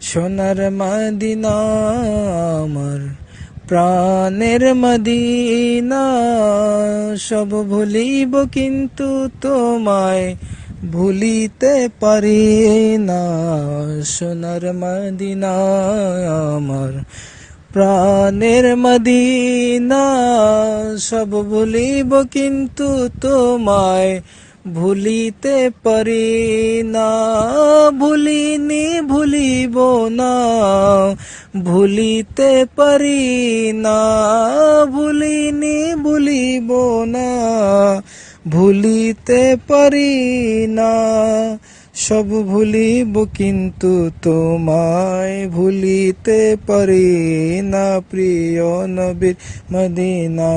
সোনার মদিনা আমার প্রাণের মদিনা, সব ভুলিব কিন্তু তোমায় ভুলিতে পারি না। সোনার মদিনা আমার প্রাণের মদিনা, সব ভুলিব কিন্তু তোমায় ভুলিতে পারি না, ভুলিনি ভুলিব না, ভুলিতে পারি না, ভুলিনি ভুলিব না, ভুলিতে পারি না, সব ভুলিব কিন্তু তোমায় ভুলিতে পারি না, প্রিয় নবীর মদিনা।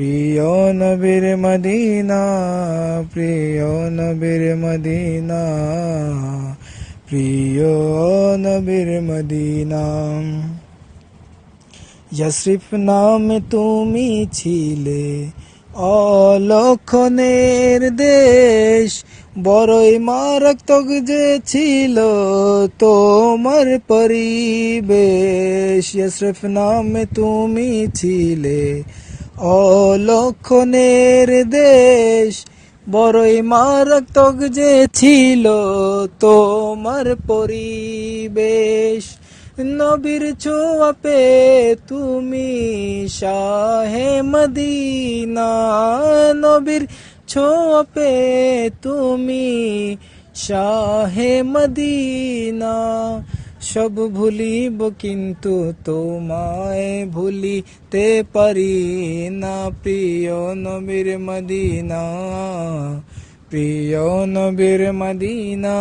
প্রিয় নবীর মদিনা, প্রিয় নবীর মদিনা, প্রিয় নবীর মদিনা। ইয়াসরিফ নামে তুমি ছিলে, অলক্ষণের দেশ। বড়ই মারাত্মক যে ছিল তোমার পরিবেশ। ইয়াসরিফ নামে তুমি ছিলে অলক্ষণের দেশ, বড়ই মারাত্মক যে ছিল তোমার পরিবেশ। নবীর ছোঁয়া পে তুমি শাহে মদিনা, নবীর ছোঁয়া পে তুমি শাহে মদিনা। সব ভুলিব কিন্তু তোমায় ভুলিতে পারি না, প্রিয় নবীর মদিনা, প্রিয় নবীর মদিনা,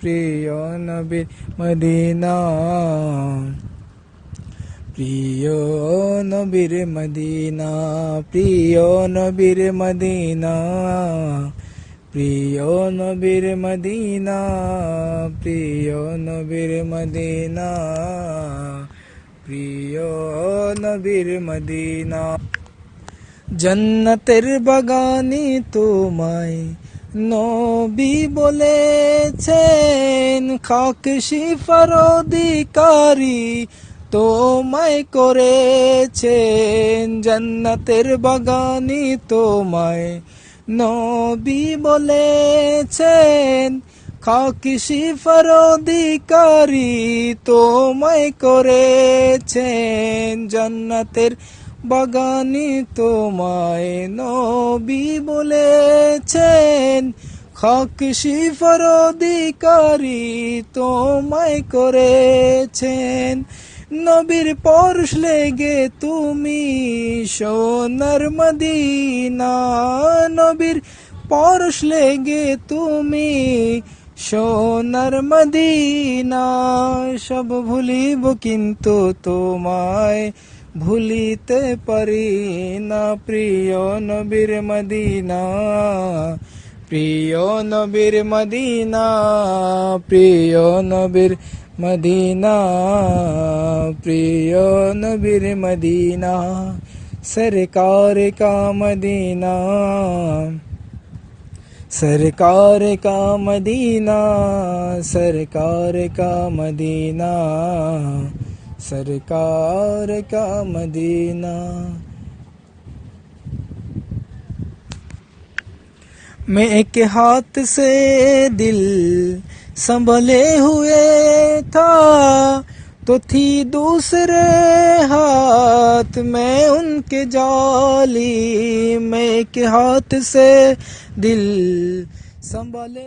প্রিয় নবীর মদিনা, প্রিয় নবীর মদিনা, প্রিয় নবীর মদিনা। প্রিয় নবীর মদিনা, প্রিয় নবীর মদিনা, প্রিয় নবীর মদিনা। জন্নতের বাগানি তোমায় নবী বলেছেন, খাক শিফার তোমায় করেছেন। জন্নতের বাগানি তোমায় নবী বলেছেন, খাকি শিফার অধিকারী তোমায় করেছেন। জান্নাতের বাগানি তোমায় নবী বলেছেন, খাক শিফার অধিকারী তোমায় করেছেন। নবীর পরশ লেগে তুমি সোনার মদিনা নবীর পরশ লেগে তুমি সোনার মদিনা। সব ভুলিব কিন্তু তোমায় ভুলিতে পারি না। প্রিয় নবীর মদিনা, প্রিয় নবীর মদিনা, প্রিয় নবীর মদিনা, প্রিয় নবীর মদিনা। सरकार का मदीना। सरकार का मदीना, सरकार का मदीना, सरकार का मदीना। मैं एक हाथ से दिल संभले हुए था तो थी दूसरे हाथ में उनके जाली मैं के हाथ से दिल संभले।